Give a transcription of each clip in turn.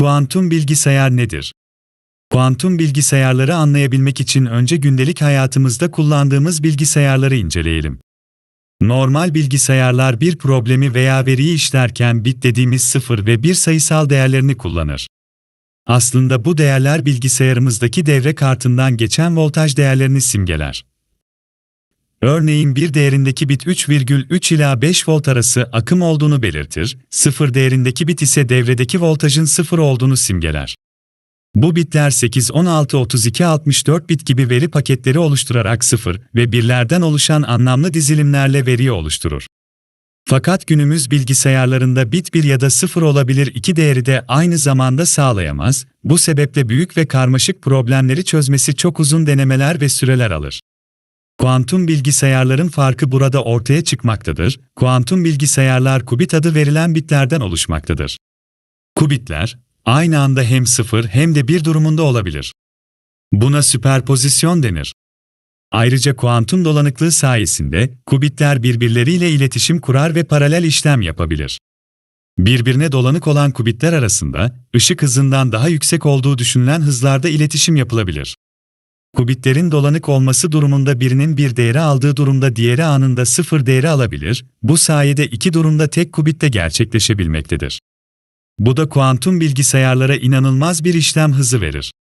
Kuantum bilgisayar nedir? Kuantum bilgisayarları anlayabilmek için önce gündelik hayatımızda kullandığımız bilgisayarları inceleyelim. Normal bilgisayarlar bir problemi veya veriyi işlerken bit dediğimiz sıfır ve bir sayısal değerlerini kullanır. Aslında bu değerler bilgisayarımızdaki devre kartından geçen voltaj değerlerini simgeler. Örneğin bir değerindeki bit 3,3 ila 5 volt arası akım olduğunu belirtir, sıfır değerindeki bit ise devredeki voltajın sıfır olduğunu simgeler. Bu bitler 8, 16, 32, 64 bit gibi veri paketleri oluşturarak sıfır ve birlerden oluşan anlamlı dizilimlerle veriyi oluşturur. Fakat günümüz bilgisayarlarında bit 1 ya da 0 olabilir iki değeri de aynı zamanda sağlayamaz, bu sebeple büyük ve karmaşık problemleri çözmesi çok uzun denemeler ve süreler alır. Kuantum bilgisayarların farkı burada ortaya çıkmaktadır. Kuantum bilgisayarlar kubit adı verilen bitlerden oluşmaktadır. Kubitler, aynı anda hem sıfır hem de bir durumunda olabilir. Buna süperpozisyon denir. Ayrıca kuantum dolanıklığı sayesinde kubitler birbirleriyle iletişim kurar ve paralel işlem yapabilir. Birbirine dolanık olan kubitler arasında ışık hızından daha yüksek olduğu düşünülen hızlarda iletişim yapılabilir. Kubitlerin dolanık olması durumunda birinin bir değeri aldığı durumda diğeri anında sıfır değeri alabilir, bu sayede iki durumda tek kubitte gerçekleşebilmektedir. Bu da kuantum bilgisayarlara inanılmaz bir işlem hızı verir.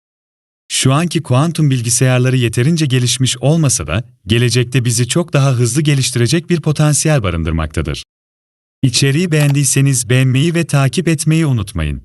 Şu anki kuantum bilgisayarları yeterince gelişmiş olmasa da, gelecekte bizi çok daha hızlı geliştirecek bir potansiyel barındırmaktadır. İçeriği beğendiyseniz beğenmeyi ve takip etmeyi unutmayın.